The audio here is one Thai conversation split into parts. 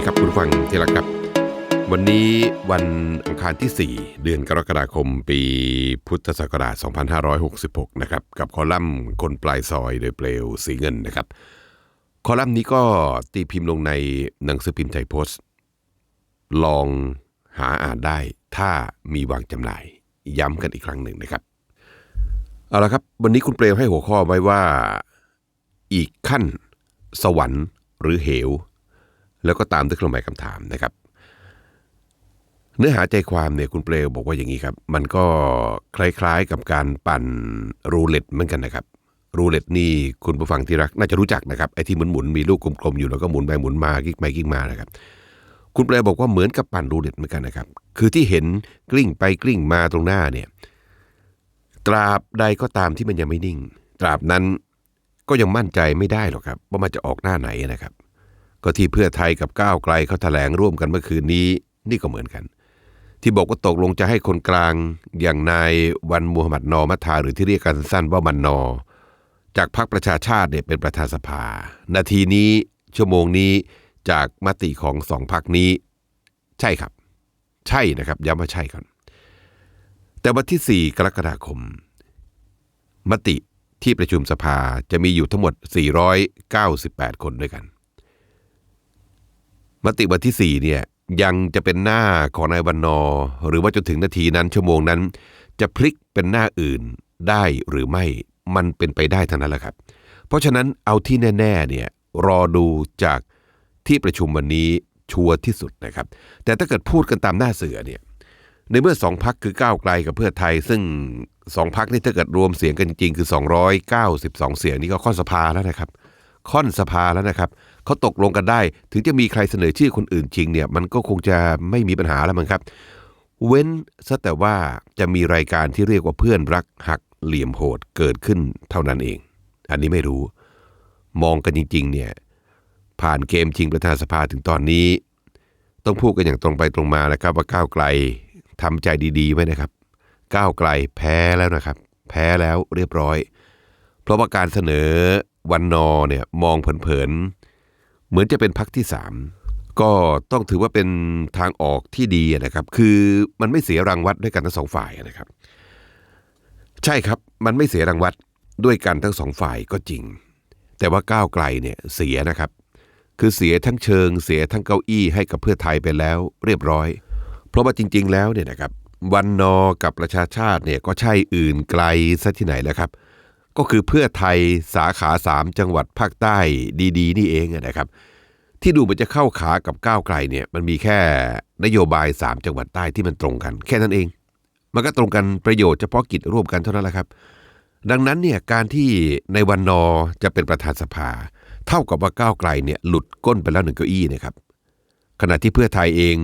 ดีครับคุณฟังที่รักครับ วันนี้วันอังคารที่ 4 เดือนกรกฎาคมปีพุทธศักราช 2566 นะครับ กับคอลัมน์คนปลายซอยโดยเปลวสีเงินนะครับ คอลัมน์นี้ก็ตีพิมพ์ลงในหนังสือพิมพ์ไทยโพสต์ ลองหาอ่านได้ถ้ามีวางจำหน่าย ย้ำกันอีกครั้งหนึ่งนะครับ เอาละครับ วันนี้คุณเปลวให้หัวข้อไว้ว่าอีกขั้น สวรรค์หรือเหว แล้วก็ตามด้วยเครื่องหมายคำถามนะครับ เนื้อหาใจความเนี่ยคุณเปลวบอกว่าอย่างนี้ครับ มันก็คล้ายๆกับการปั่นรูเล็ตเหมือนกันนะครับ รูเล็ตนี่คุณผู้ฟังที่รักน่าจะรู้จักนะครับไอ้ที่หมุนๆมีลูกกลมๆอยู่แล้วก็หมุนไปหมุนมากิ๊กไปกิ๊กมานะครับ คุณเปลวบอกว่าเหมือนกับปั่นรูเล็ตเหมือนกันนะครับ คือที่เห็นกลิ้งไปกลิ้งมาตรงหน้าเนี่ยตราบใดก็ตามที่มันยังไม่นิ่ง ตราบนั้นก็ยังมั่นใจไม่ได้หรอกครับ ว่ามันจะออกหน้าไหนนะครับ ก็ที่เพื่อไทยกับก้าวไกลเขาแถลงร่วมกันเมื่อคืนนี้ นี่ก็เหมือนกัน ที่บอกว่าตกลงจะให้คนกลางอย่างนายวันมูฮัมหมัดนอมัทาหรือที่เรียกกันสั้นว่ามันนอ จากพรรคประชาชาติเนี่ยเป็นประธานสภา นาทีนี้ชั่วโมงนี้จากมติของสองพรรคนี้ ใช่ครับ ใช่นะครับย้ำว่าใช่ก่อนแต่วันที่ 4 กรกฎาคม มติที่ประชุมสภาจะมีอยู่ทั้งหมด 498 คนด้วยกัน มติวันที่ 4 เนี่ยยังจะเป็นหน้าของนายวันนอ หรือว่าจนถึงนาทีนั้นชั่วโมงนั้น จะพลิกเป็นหน้าอื่นได้หรือไม่มันเป็นไปได้ทั้งนั้นแหละครับ เพราะฉะนั้นเอาที่แน่ๆเนี่ยรอดูจากที่ประชุมวันนี้ชัวร์ที่สุดนะครับ แต่ถ้าเกิดพูดกันตามหน้าเสือเนี่ยในเมื่อสองพักคือก้าวไกลกับเพื่อไทย ซึ่งสองพักนี่ถ้าเกิดรวมเสียงกันจริงคือ 292 เสียงนี่ก็ค่อนสภาแล้วนะครับ ค่อนสภาแล้วนะครับ เขาตกลงกันได้ ถึงจะมีใครเสนอชื่อคนอื่นจริงเนี่ยมันก็คงจะไม่มีปัญหาแล้วมั้งครับ เว้นซะแต่ว่าจะมีรายการที่เรียกว่าเพื่อนรักหักเหลี่ยมโหดเกิดขึ้นเท่านั้นเอง อันนี้ไม่รู้ มองกันจริง ๆ เนี่ยผ่านเกมชิงประธานสภาถึงตอนนี้ ต้องพูดกันอย่างตรงไปตรงมานะครับ ว่าก้าวไกลทำใจดีๆไว้นะครับ ก้าวไกลแพ้แล้วนะครับ แพ้แล้วเรียบร้อย เพราะว่าการเสนอวันนอเนี่ยมองเผินๆ เหมือนจะเป็นพักที่สามก็ต้องถือว่าเป็นทางออกที่ดีนะครับ คือมันไม่เสียรังวัดด้วยกันทั้งสองฝ่ายนะครับ ใช่ครับมันไม่เสียรังวัดด้วยกันทั้งสองฝ่ายก็จริง แต่ว่าก้าวไกลเนี่ยเสียนะครับ คือเสียทั้งเชิง เสียทั้งเก้าอี้ให้กับเพื่อไทยไปแล้ว เรียบร้อย เพราะว่าจริง ๆ แล้วเนี่ยนะครับวันนอกับประชาชาติเนี่ยก็ใช่อื่นไกลซะที่ไหนแล้วครับ ก็คือเพื่อไทยสาขาสามจังหวัดภาคใต้ดี ๆ นี่เองนะครับ ที่ดูมันจะเข้าขากับก้าวไกลเนี่ยมันมีแค่นโยบาย 3 จังหวัดใต้ที่มันตรงกัน แค่นั้นเอง มันก็ตรงกันประโยชน์เฉพาะกิจร่วมกันเท่านั้นแหละครับ ดังนั้นเนี่ยการที่ในวันนอจะเป็นประธานสภา เท่ากับว่าก้าวไกลเนี่ยหลุดก้นไปแล้วหนึ่งเก้าอี้นะครับขณะที่เพื่อไทยเอง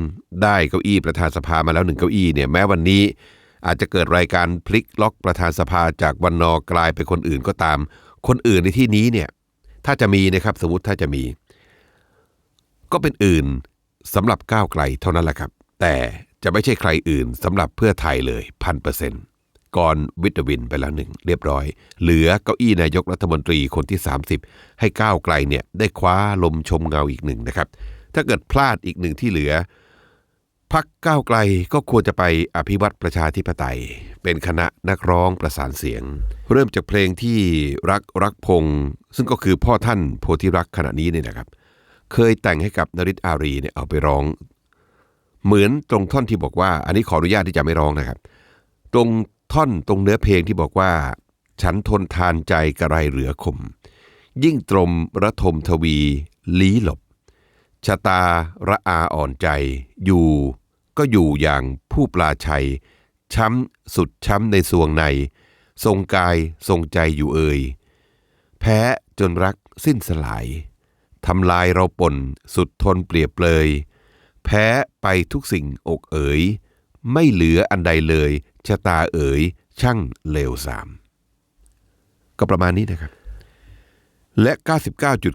ได้เก้าอี้ประธานสภามาแล้วหนึ่งเก้าอี้เนี่ยแม้วันนี้ อาจจะเกิดรายการพลิกล็อกประธานสภาจากวันนอกลายเป็นคนอื่นก็ตาม คนอื่นในที่นี้เนี่ยถ้าจะมีนะครับสมมติถ้าจะมี ก็เป็นอื่นสำหรับก้าวไกลเท่านั้นแหละครับ แต่จะไม่ใช่ใครอื่นสำหรับเพื่อไทยเลยพันเปอร์เซ็นต์ก่อนวิตวินไปแล้วหนึ่งเรียบร้อย เหลือเก้าอี้นายกรัฐมนตรีคนที่ 30 ให้ก้าวไกลเนี่ยได้คว้าลมชมเงาอีกหนึ่งนะครับ ถ้าเกิดพลาดอีกหนึ่งที่เหลือ พักก้าวไกลก็ควรจะไปอภิวัตประชาธิปไตย เป็นคณะนักร้องประสานเสียง เริ่มจากเพลงที่รักรักพงษ์ซึ่งก็คือพ่อท่านโพธิรักขณะนี้เนี่ยนะครับ เคยแต่งให้กับนริศอารีเนี่ยเอาไปร้อง เหมือนตรงท่อนที่บอกว่า อันนี้ขออนุญาตที่จะไม่ร้องนะครับ ตรงท่อนตรงเนื้อเพลงที่บอกว่า ฉันทนทานใจกระไรเหลือคม ยิ่งตรมระทมทวีลี้หลบ ชะตาระอาอ่อนใจ อยู่ก็อยู่อย่างผู้ปลาชัย ช้ำสุดช้ำในสวงใน ทรงกายทรงใจอยู่เอ่ยแพ้จนรักสิ้นสลายทำลายเราป่นสุดทนเปรียบเลย แพ้ไปทุกสิ่งอกเอ๋ย ไม่เหลืออันใดเลยชะตาเอ๋ยช่างเลวสาม ก็ประมาณนี้นะครับ และ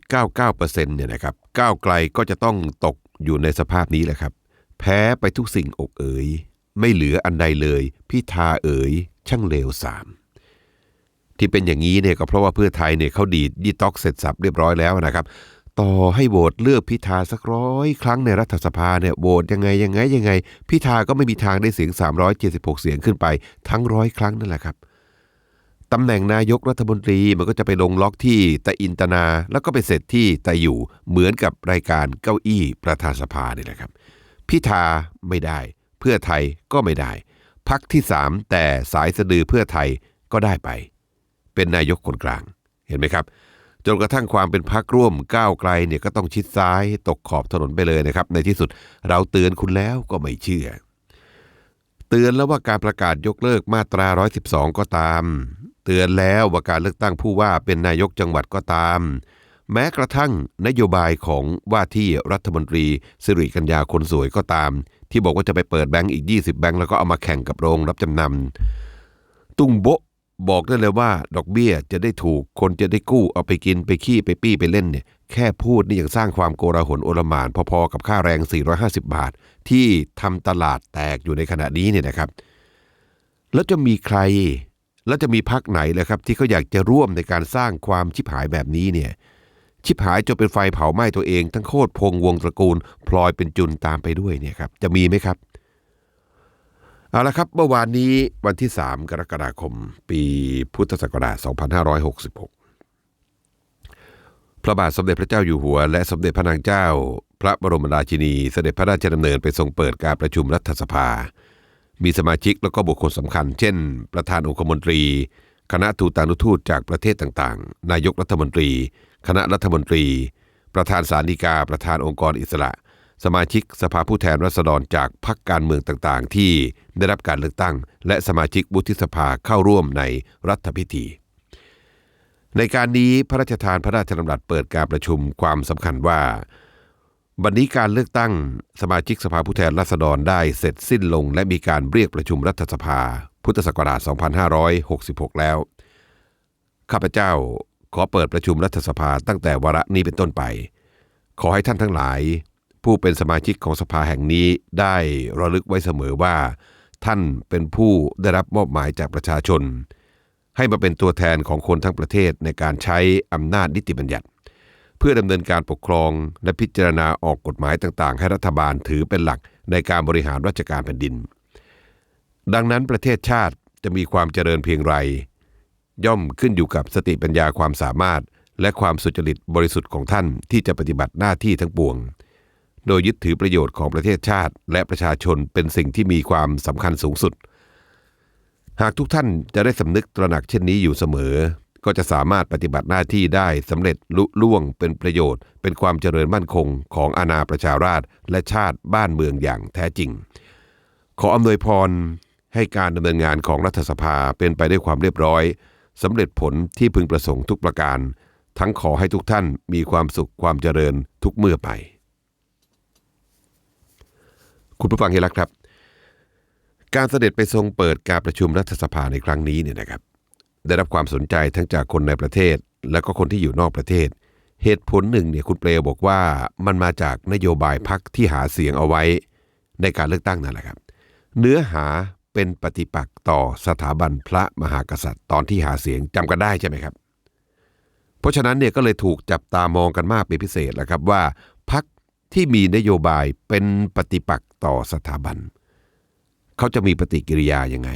99.99%เนี่ยนะครับก้าวไกลก็จะต้องตกอยู่ในสภาพนี้แหละครับ แพ้ไปทุกสิ่งอกเอ๋ย ไม่เหลืออันใดเลยพิธาเอ๋ย ช่างเลวสามที่เป็นอย่างนี้เนี่ยก็เพราะว่าเพื่อไทยเนี่ยเขาดีดดีท็อกเสร็จสับเรียบร้อยแล้วนะครับ ต่อให้โหวตเลือกพิธาสักร้อยครั้งในรัฐสภาเนี่ยโหวตยังไงยังไงยังไง พิธาก็ไม่มีทางได้เสียง 376 เสียงขึ้นไปทั้งร้อยครั้งนั่นแหละครับ ตำแหน่งนายกรัฐมนตรีมันก็จะไปลงล็อกที่ตะอินตนา แล้วก็ไปเสร็จที่ตะอยู่เหมือนกับรายการเก้าอี้ประธานสภานี่แหละครับ พิธาไม่ได้ เพื่อไทยก็ไม่ได้ พักที่สามแต่สายสะดือเพื่อไทยก็ได้ไป เป็นนายกคนกลางเห็นไหมครับ จนกระทั่งความเป็นพักร่วมก้าวไกลเนี่ยก็ต้องชิดซ้ายตกขอบถนนไปเลยนะครับ ในที่สุดเราเตือนคุณแล้วก็ไม่เชื่อ เตือนแล้วว่าการประกาศยกเลิกมาตรา 112 ก็ตาม เตือนแล้วว่าการเลือกตั้งผู้ว่าเป็นนายกจังหวัดก็ตาม แม้กระทั่งนโยบายของว่าที่รัฐมนตรีสิริกัญญาคนสวยก็ตาม ที่บอกว่าจะไปเปิดแบงก์อีก 20 แบงก์แล้วก็เอามาแข่งกับโรงรับจำนำตุ้งโบะบอกได้เลยว่า ดอกเบี้ยจะได้ถูกคนจะได้กู้เอาไปกินไปขี้ไปปี้ไปเล่นเนี่ยแค่พูดนี่ยังสร้างความโกลาหลโอลหมาน พอๆกับค่าแรง 450 บาท ที่ทำตลาดแตกอยู่ในขณะนี้เนี่ยนะครับ แล้วจะมีใคร แล้วจะมีพักไหนเลยครับ ที่เขาอยากจะร่วมในการสร้างความชิบหายแบบนี้เนี่ย ชิบหายจนเป็นไฟเผาไหม้ตัวเอง ทั้งโคตรพงวงตระกูล พลอยเป็นจุนตามไปด้วยเนี่ยครับ จะมีไหมครับเอาละครับเมื่อวานนี้วันที่ 3 กรกฎาคม ปีพุทธศักราช 2566 พระบาทสมเด็จพระเจ้าอยู่หัว และสมเด็จพระนางเจ้า พระบรมราชินี เสด็จพระราชดำเนินไปทรงเปิดการประชุมรัฐสภา มีสมาชิกแล้วก็บุคคลสำคัญ เช่น ประธานองคมนตรี คณะทูตานุทูตจากประเทศต่างๆ นายกรัฐมนตรี คณะรัฐมนตรี ประธานสาริกา ประธานองค์กรอิสระ สมาชิกสภาผู้แทนราษฎรจากพรรคการเมืองต่างๆ ที่ได้รับการเลือกตั้ง และสมาชิกวุฒิสภาเข้าร่วมในรัฐพิธี ในการนี้พระราชทานพระราชดำรัสเปิดการประชุมความสำคัญว่า บัดนนี้การเลือกตั้งสมาชิกสภาผู้แทนราษฎรได้เสร็จสิ้นลง และมีการเรียกประชุมรัฐสภา พุทธศักราช 2566 แล้ว ข้าพเจ้าขอเปิดประชุมรัฐสภาตั้งแต่วาระนี้เป็นต้นไป ขอให้ท่านทั้งหลาย ผู้เป็นสมาชิกของสภาแห่งนี้ได้ระลึกไว้เสมอว่า ท่านเป็นผู้ได้รับมอบหมายจากประชาชน ให้มาเป็นตัวแทนของคนทั้งประเทศในการใช้อำนาจนิติบัญญัติ เพื่อดำเนินการปกครองและพิจารณาออกกฎหมายต่างๆ ให้รัฐบาลถือเป็นหลักในการบริหารราชการแผ่นดิน ดังนั้นประเทศชาติจะมีความเจริญเพียงไร ย่อมขึ้นอยู่กับสติปัญญาความสามารถ และความสุจริตบริสุทธิ์ของท่านที่จะปฏิบัติหน้าที่ทั้งปวง โดยยึดถือประโยชน์ของประเทศชาติ และประชาชนเป็นสิ่งที่มีความสำคัญสูงสุด หากทุกท่านจะได้สำนึกตระหนักเช่นนี้อยู่เสมอ ก็จะสามารถปฏิบัติหน้าที่ได้สำเร็จลุล่วงเป็นประโยชน์ เป็นความเจริญมั่นคงของอาณาประชาราษฎรและชาติบ้านเมืองอย่างแท้จริง ขออำนวยพรให้การดำเนินงานของรัฐสภาเป็นไปด้วยความเรียบร้อยสำเร็จผลที่พึงประสงค์ทุกประการ ทั้งขอให้ทุกท่านมีความสุขความเจริญทุกเมื่อไป คุณผู้ฟังเห็นแล้วครับ การเสด็จไปทรงเปิดการประชุมรัฐสภาในครั้งนี้เนี่ยนะครับ ได้รับความสนใจทั้งจากคนในประเทศ และก็คนที่อยู่นอกประเทศ เหตุผลหนึ่งเนี่ยคุณเปลบอกว่ามันมาจากนโยบายพักที่หาเสียงเอาไว้ ในการเลือกตั้งนั่นแหละครับ เนื้อหาเป็นปฏิปักษ์ต่อสถาบันพระมหากษัตริย์ ตอนที่หาเสียงจำกันได้ใช่ไหมครับ เพราะฉะนั้นเนี่ยก็เลยถูกจับตามองกันมากเป็นพิเศษแหละครับว่าพักที่มีนโยบายเป็นปฏิปักษ์ต่อสถาบัน เขาจะมีปฏิกิริยายังไง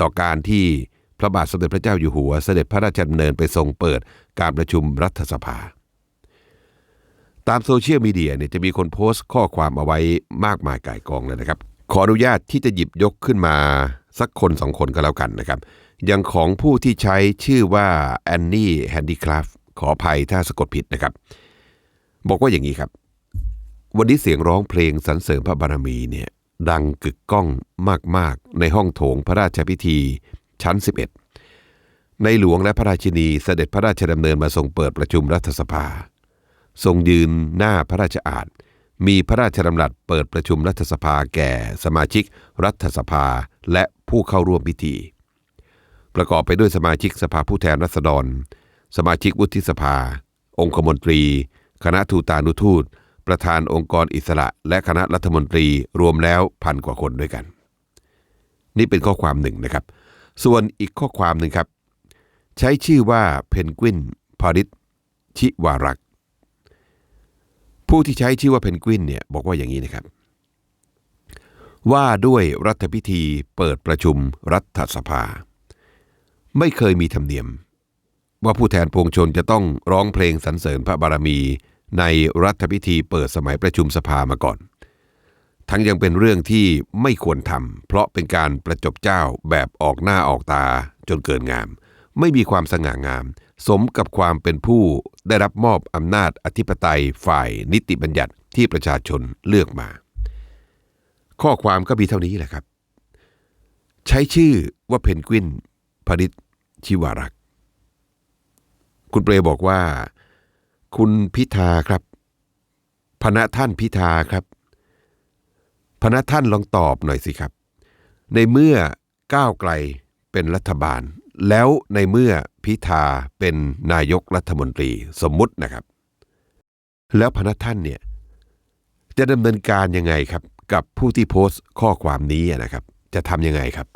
ต่อการที่ พระบาทสมเด็จพระเจ้าอยู่หัวเสด็จพระราชดำเนินไปทรงเปิดการประชุมรัฐสภา ตามโซเชียลมีเดียเนี่ยจะมีคนโพสต์ข้อความเอาไว้มากมายก่ายกองเลยนะครับ ขออนุญาตที่จะหยิบยกขึ้นมาสักคนสองคนก็แล้วกันนะครับ อย่างของผู้ที่ใช้ชื่อว่าแอนนี่แฮนดี้คราฟขออภัยถ้าสะกดผิดนะครับ บอกว่าอย่างนี้ครับ วันนี้เสียงร้องเพลงสรรเสริญพระบารมีเนี่ยดังกึกก้องมาก ๆ ในห้องโถงพระราชพิธี ชั้น 11 ในหลวงและพระราชินีเสด็จพระราชดำเนินมาทรงเปิดประชุมรัฐสภา ทรงยืนหน้าพระราชอาณมีพระราชดำรัสเปิดประชุมรัฐสภาแก่สมาชิกรัฐสภาและผู้เข้าร่วมพิธี ประกอบไปด้วยสมาชิกสภาผู้แทนราษฎร สมาชิกวุฒิสภา องคมนตรี คณะทูตานุทูต ประธานองค์กรอิสระ และคณะรัฐมนตรีรวมแล้วพันกว่าคนด้วยกัน นี่เป็นข้อความหนึ่งนะครับ ส่วนอีกข้อความหนึ่งครับ ใช้ชื่อว่าเพนกวินพาริสชิวารัก ผู้ที่ใช้ชื่อว่าเพนกวินเนี่ยบอกว่าอย่างนี้นะครับ ว่าด้วยรัฐพิธีเปิดประชุมรัฐสภา ไม่เคยมีธรรมเนียม ว่าผู้แทนปวงชนจะต้องร้องเพลงสรรเสริญพระบารมีในรัฐพิธีเปิดสมัยประชุมสภามาก่อน ทั้งยังเป็นเรื่องที่ไม่ควรทำเพราะเป็นการประจบเจ้าแบบออกหน้าออกตาจนเกินงาม ไม่มีความสง่างาม สมกับความเป็นผู้ได้รับมอบอำนาจอธิปไตยฝ่ายนิติบัญญัติที่ประชาชนเลือกมา ข้อความก็มีเท่านี้แหละครับ ใช้ชื่อว่าเพนกวินพริตชิวารัก คุณเปรบอกว่า คุณพิธาครับพนะท่านพิธาครับ พนักท่านลองตอบหน่อยสิครับ ในเมื่อก้าวไกลเป็นรัฐบาล แล้วในเมื่อพิธาเป็นนายกรัฐมนตรีสมมุตินะครับ แล้วพนักท่านเนี่ยจะดำเนินการยังไงครับ กับผู้ที่โพสต์ข้อความนี้นะครับ จะทำยังไงครับ